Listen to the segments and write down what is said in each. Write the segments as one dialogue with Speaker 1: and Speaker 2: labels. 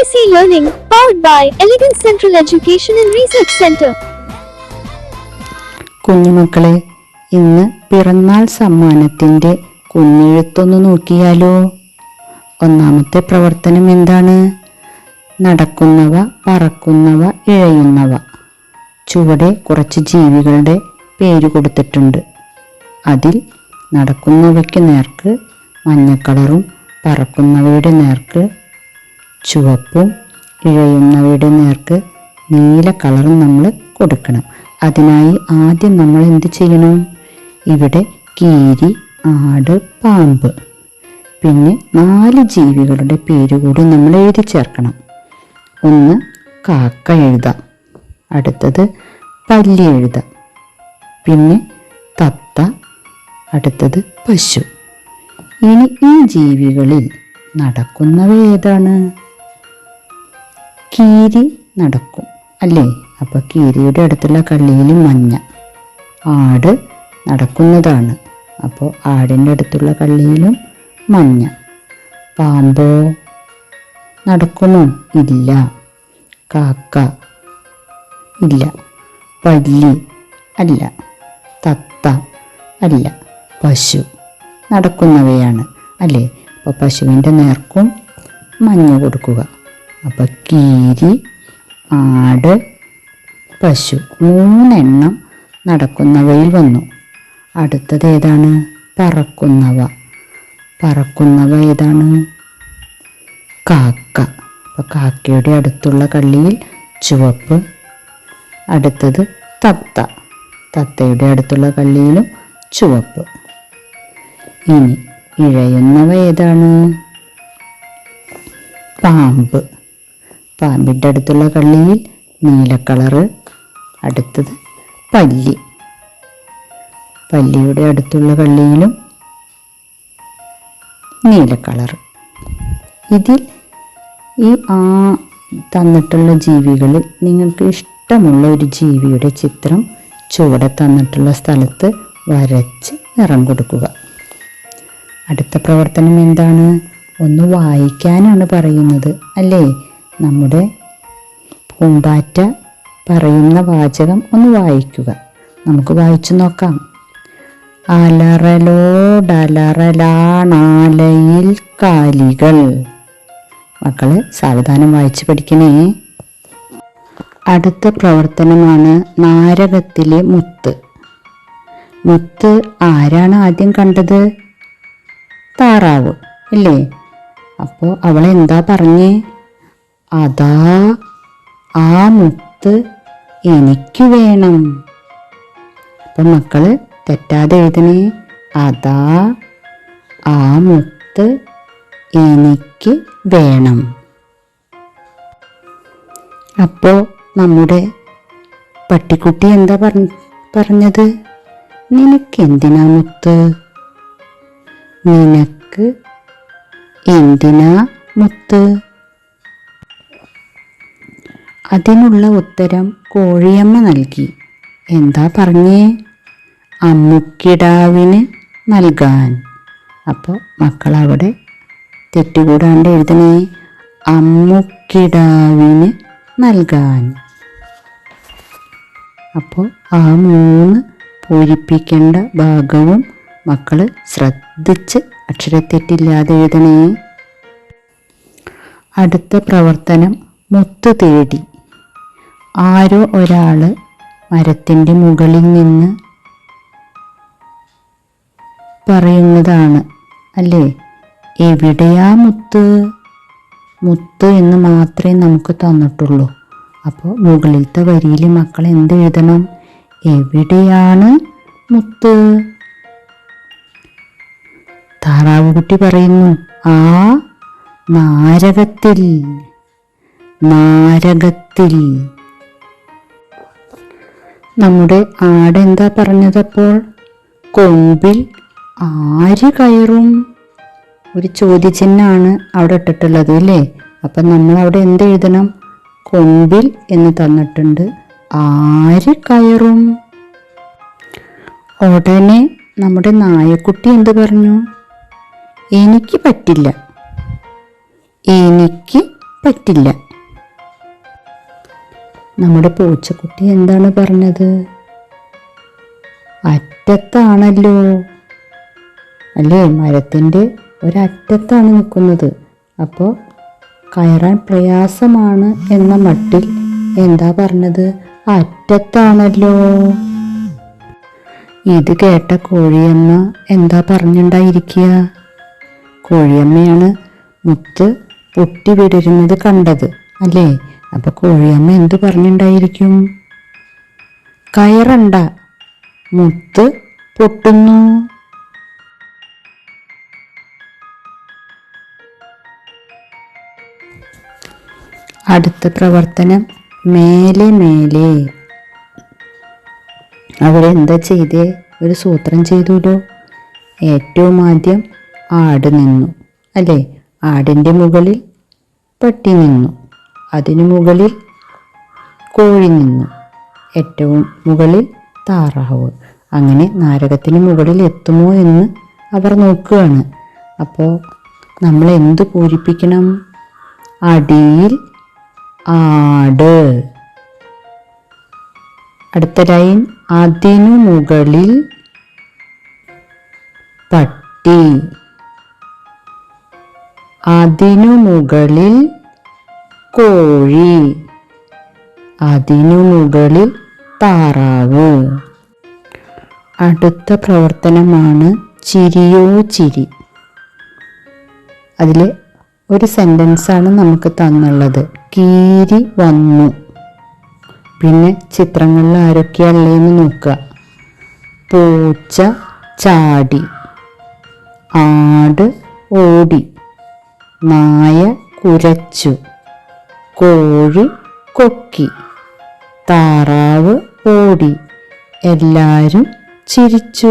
Speaker 1: AC Learning, powered by Elegant Central Education and Research Center.
Speaker 2: കുഞ്ഞുമക്കളെ ഇന്ന് പിറന്നാൾ സമ്മാനത്തിന്റെ കുഞ്ഞെഴുത്തൊന്ന് നോക്കിയാലോ? ഒന്നാമത്തെ പ്രവർത്തനം എന്താണ്? നടക്കുന്നവ പറക്കുന്നവ ഇഴയുന്നവ. ചുവടെ കുറച്ച് ജീവികളുടെ പേര് കൊടുത്തിട്ടുണ്ട്. അതിൽ നടക്കുന്നവയ്ക്ക് നേർക്ക് മഞ്ഞ കളറും പറക്കുന്നവയുടെ നേർക്ക് ചുവപ്പും ഇഴയുന്നവയുടെ നേർക്ക് നീല കളറും നമ്മൾ കൊടുക്കണം. അതിനായി ആദ്യം നമ്മൾ എന്ത് ചെയ്യണം? ഇവിടെ കീരി ആട് പാമ്പ്. പിന്നെ നാല് ജീവികളുടെ പേര് കൂടി നമ്മൾ എഴുതി ചേർക്കണം. ഒന്ന് കാക്ക എഴുതാം അടുത്തത് പല്ലി എഴുതാം പിന്നെ തത്ത അടുത്തത് പശു. ഇനി ഈ ജീവികളിൽ നടക്കുന്നവ ഏതാണ്? കീരി നടക്കും. അല്ലേ? അപ്പോൾ കീരിയുടെ അടുത്തുള്ള കള്ളിയിൽ മഞ്ഞ. ആട് നടക്കുന്നതാണ്. അപ്പോൾ ആടിന്റെ അടുത്തുള്ള കള്ളിയിലും മഞ്ഞ. പാമ്പോ നടക്കുമോ? ഇല്ല. കാക്ക ഇല്ല. പല്ലി അല്ല. തത്ത അല്ല. പശു നടക്കുന്നവയാണ്. അല്ലേ? അപ്പോൾ പശുവിന്റെ നേർക്കും മഞ്ഞ കൊടുക്കുക. അപ്പോൾ കീരി ആട് പശു മൂന്നെണ്ണം നടക്കുന്നവയിൽ വന്നു. അടുത്തത് ഏതാണ്? പറക്കുന്നവ. പറക്കുന്നവ ഏതാണ്? കാക്ക. അപ്പം കാക്കയുടെ അടുത്തുള്ള കള്ളിയിൽ ചുവപ്പ്. അടുത്തത് തത്ത. തത്തയുടെ അടുത്തുള്ള കള്ളിയിലും ചുവപ്പ്. ഇനി ഇഴയുന്നവ ഏതാണ്? പാമ്പ്. പാമ്പിന്റെ അടുത്തുള്ള കള്ളിയിൽ നീല കളറ് അടുത്തത് പല്ലി. പല്ലിയുടെ അടുത്തുള്ള കള്ളിയിലും നീല കളറ് ഇതിൽ ഈ ആ തന്നിട്ടുള്ള ജീവികളിൽ നിങ്ങൾക്ക് ഇഷ്ടമുള്ള ഒരു ജീവിയുടെ ചിത്രം ചുവടെ തന്നിട്ടുള്ള സ്ഥലത്ത് വരച്ച് നിറം കൊടുക്കുക. അടുത്ത പ്രവർത്തനം എന്താണ്? ഒന്ന് വായിക്കാനാണ് പറയുന്നത് അല്ലേ? നമ്മുടെ പൂമ്പാറ്റ പറയുന്ന വാചകം ഒന്ന് വായിക്കുക. നമുക്ക് വായിച്ചു നോക്കാം. അലറലോടലറലാണാലയിൽ കാലികൾ. മക്കൾ സാവധാനം വായിച്ചു പഠിക്കണേ. അടുത്ത പ്രവർത്തനമാണ് നാരകത്തിലെ മുത്ത്. മുത്ത് ആരാണ് ആദ്യം കണ്ടത്? താറാവ് അല്ലേ അപ്പോൾ അവൾ എന്താ പറഞ്ഞേ? അതാ ആ മുത്ത് എനിക്ക് വേണം. അപ്പം മക്കൾ തെറ്റാതെ എഴുതണേ. അതാ ആ മുത്ത് എനിക്ക് വേണം. അപ്പോൾ നമ്മുടെ പട്ടിക്കുട്ടി എന്താ പറഞ്ഞ പറഞ്ഞത്? നിനക്കെന്തിനാ മുത്ത്? നിനക്ക് എന്തിനാ മുത്ത്? അതിനുള്ള ഉത്തരം കോഴിയമ്മ നൽകി. എന്താ പറഞ്ഞേ? അമ്മുക്കിടാവിന് നൽകാൻ. അപ്പോൾ മക്കളവിടെ തെറ്റുകൂടാണ്ട് എഴുതണേ. അമ്മുക്കിടാവിന് നൽകാൻ. അപ്പോൾ ആ മൂന്ന് പൂരിപ്പിക്കേണ്ട ഭാഗവും മക്കൾ ശ്രദ്ധിച്ച് അക്ഷരത്തെറ്റില്ലാതെ എഴുതണേ. അടുത്ത പ്രവർത്തനം മുത്തു തേടി ആരോ ഒരാൾ മരത്തിന്റെ മുകളിൽ നിന്ന് പറയുന്നതാണ് അല്ലേ? എവിടെയാ മുത്ത്? മുത്ത് എന്ന് മാത്രമേ നമുക്ക് തന്നിട്ടുള്ളൂ. അപ്പോൾ മുകളിലത്തെ വരിയിൽ മക്കൾ എന്ത് എഴുതണം? എവിടെയാണ് മുത്ത്? താറാവ് കുട്ടി പറയുന്നു ആ നാരകത്തിൽ നാരകത്തിൽ. നമ്മുടെ ആടെന്താ പറഞ്ഞതപ്പോൾ? കൊമ്പിൽ ആര് കയറും? ഒരു ചോദ്യചിഹ്നമാണ് അവിടെ ഇട്ടിട്ടുള്ളത് അല്ലേ? അപ്പം നമ്മൾ അവിടെ എന്ത് എഴുതണം? കൊമ്പിൽ എന്ന് തന്നിട്ടുണ്ട്. ആര് കയറും? ഉടനെ നമ്മുടെ നായക്കുട്ടി എന്ത് പറഞ്ഞു? എനിക്ക് പറ്റില്ല. എനിക്ക് പറ്റില്ല. നമ്മുടെ പൂച്ചക്കുട്ടി എന്താണ് പറഞ്ഞത്? അറ്റത്താണല്ലോ. അല്ലേ മരത്തിന്റെ ഒരറ്റത്താണ് നിൽക്കുന്നത്. അപ്പോൾ കയറാൻ പ്രയാസമാണ് എന്ന മട്ടിൽ എന്താ പറഞ്ഞത്? അറ്റത്താണല്ലോ. ഇത് കേട്ട കോഴിയമ്മ എന്താ പറഞ്ഞുണ്ടായിരിക്കുക? കോഴിയമ്മയാണ് മുത്ത് പൊട്ടി വിടരുന്നത് കണ്ടത് അല്ലേ? അപ്പൊ കോഴിയമ്മ എന്തു പറഞ്ഞിട്ടുണ്ടായിരിക്കും കയറണ്ട മുത്ത് പൊട്ടുന്നു. അടുത്ത പ്രവർത്തനം മേലെ മേലെ. അവരെന്താ ചെയ്തേ? ഒരു സൂത്രം ചെയ്തുല്ലോ ഏറ്റവും ആദ്യം ആട് നിന്നു. അല്ലേ? ആടിന്റെ മുകളിൽ പട്ടി നിന്നു. അതിനു മുകളിൽ കോഴി നിന്നു ഏറ്റവും മുകളിൽ താറാവ്. അങ്ങനെ നാരകത്തിന് മുകളിൽ എത്തുമോ എന്ന് അവർ നോക്കുകയാണ്. അപ്പോൾ നമ്മൾ എന്ത് പൂരിപ്പിക്കണം? അടിയിൽ ആട്. അടുത്ത ലൈൻ അതിനു മുകളിൽ പട്ടി. അതിനു മുകളിൽ കോഴി. അതിനു മുകളിൽ താറാവ്. അടുത്ത പ്രവർത്തനമാണ് ചിരിയോ ചിരി. അതിൽ ഒരു സെന്റൻസാണ് നമുക്ക് തന്നുള്ളത്. കീരി വന്നു. പിന്നെ ചിത്രങ്ങളിൽ ആരൊക്കെയല്ലേന്ന് നോക്കുക. പൂച്ച ചാടി. ആട് ഓടി. നായ കുരച്ചു. കോഴി കൊക്കി. താറാവ് ഓടി. എല്ലാവരും ചിരിച്ചു.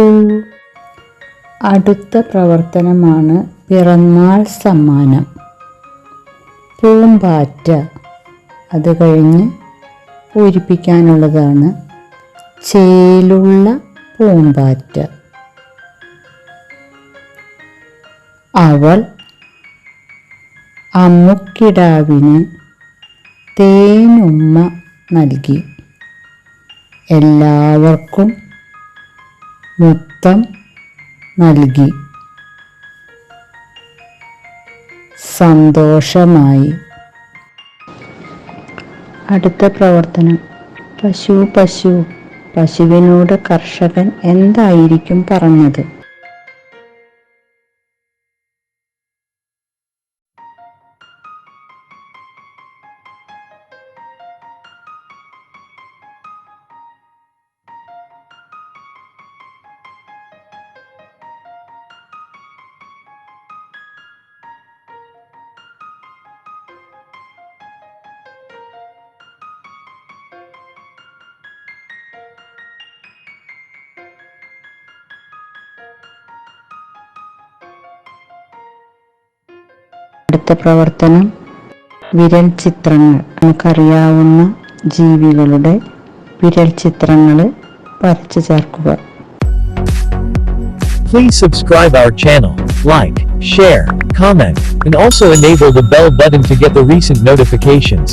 Speaker 2: അടുത്ത പ്രവർത്തനമാണ് പിറന്നാൾ സമ്മാനം. പൂമ്പാറ്റ. അത് കഴിഞ്ഞ് പൂരിപ്പിക്കാനുള്ളതാണ് ചേലുള്ള പൂമ്പാറ്റ. അവൾ അമ്മുക്കിടാവിന് തേനുമ്മ നൽകി. എല്ലാവർക്കും മുത്തം നൽകി. സന്തോഷമായി. അടുത്ത പ്രവർത്തനം. പശു പശു. പശുവിനോട് കർഷകൻ എന്തായിരിക്കും പറഞ്ഞത്? പ്രവർത്തനം വിരൽ ചിത്രങ്ങൾ നമുക്കറിയാവുന്ന ജീവികളുടെ വിരൽ ചിത്രങ്ങൾ വരച്ചു ചേർക്കുക
Speaker 3: Please subscribe our channel, like, share, comment, and also enable the bell button to get the recent notifications.